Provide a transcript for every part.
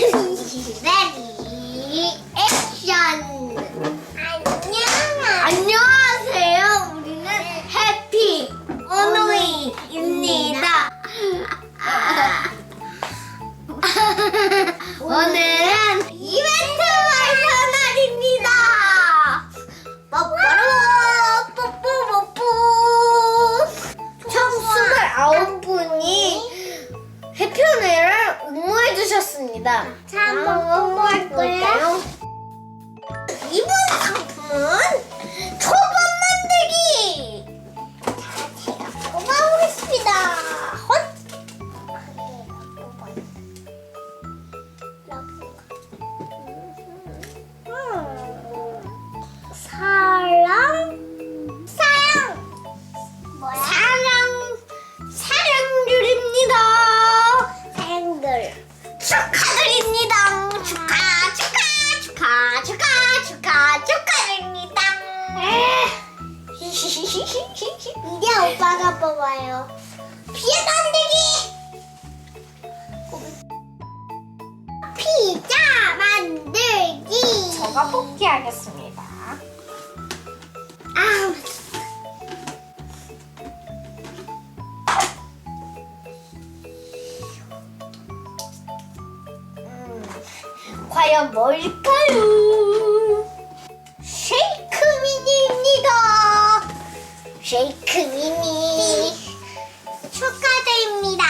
레디 액션 안녕 안녕하세요. 우리는 해피 어노이입니다. 오늘 주셨습니다. 자, 한번 뽀뽀할 거예요? 축하드립니다. 축하 축하 축하 축하 축하 축하드립니다. 이제 오빠가 뽑아요. 피해 만들기. 피자 만들기. 저가 뽑기 하겠습니다. 아, 과연 뭘까요? 쉐이크 미니입니다. 쉐이크 미니 축하드립니다.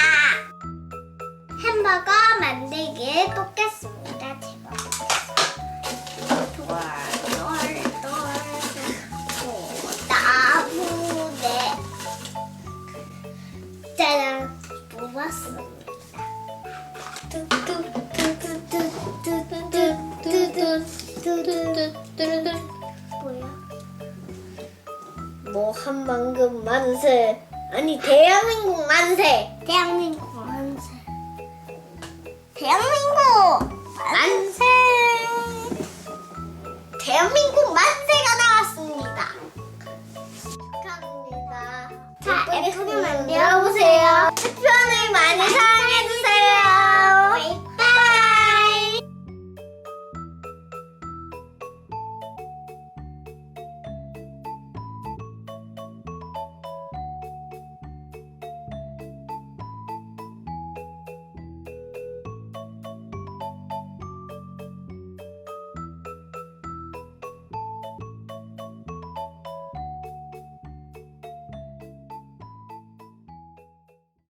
햄버거 만들기에 뽑겠습니다. 제가. 나무네 짜잔 뽑았습니다. 뭐야? 뭐한 만금 만세. 아니 대한민국 만세. 대한민국 만세. 대한민국 만세. 대한민국 만세가 나왔습니다. 축하합니다. 자, 예쁘게 만들어 보세요. 투표을 많이 사.